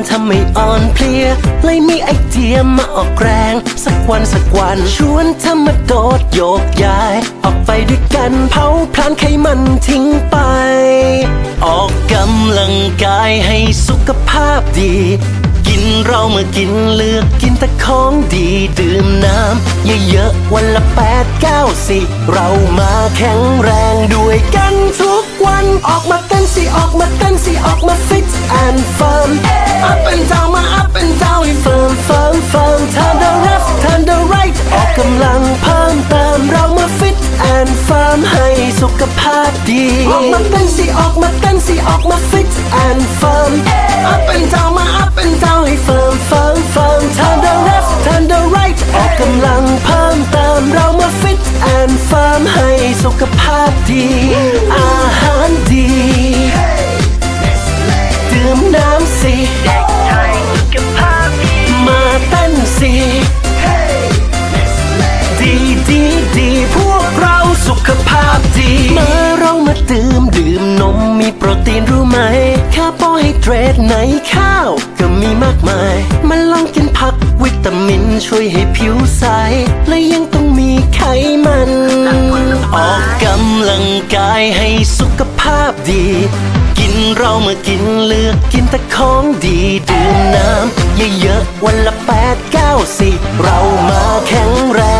อนทำให้อ่อนเพลียเลยมีไอเดียมาออกแรง สักวันสักวัน ชวนเธอมาโดดโยกย้าย ออกไปด้วยกันเผาพลานไขมันทิ้งไป ออกกำลังกายให้สุขภาพดี กินเราเมื่อกินเลือกกินแต่ของดีดื่มน้ำเยอะๆวันละแปดเก้าสิเรามาแข็งแรงด้วยกันทุกวันออกมาเต้นสิออกมาเต้นสิออกมาฟิตแอนด์เฟิร์ม up and down มา up and down ให้เฟิร์มเฟิร์มเฟิร์ม turn the left turn the right ออกกำลังเพิ่มเติมเรามาฟิตแอนด์เฟิร์มให้สุขภาพดี ออกมาเต้นสิออกมาเต้นสิออกมาฟิตแอนด์เฟิร์ม up and down มา up and down ให้เฟิร์มเฟิร์มเฟิร์ม turn the left turn the right ออกกำลังเพิ่มเติมเรามาฟิตแอนด์เฟิร์มให้สุขภาพดี อาหาร โปรตีนรู้ไหมคาร์โบไฮเดรตในข้าว ก็มีมากมาย มาลองกินผักวิตามินช่วยให้ผิวใส และยังต้องมีไขมัน ออกกำลังกายให้สุขภาพดี กินเราเมื่อกินเลือกกินแต่ของดีดื่มน้ำเยอะๆวันละแปดเก้าสิ เรามาแข็งแรง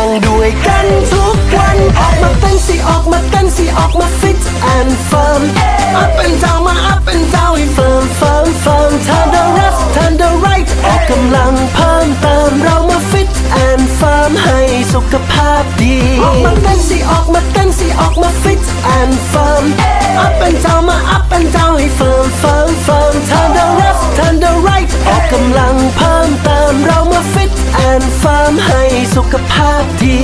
สุขภาพดี ออกมาเต้นสิออกมาเต้นสิออกมาฟิตแอนด์เฟิร์มอัพเป็นเจ้ามาอัพเป็นเจ้าให้เฟิร์มเฟิร์มเฟิร์ม turn the left turn the right ออกกำลังเพิ่มเติมเรามาฟิตแอนด์เฟิร์มให้สุขภาพดี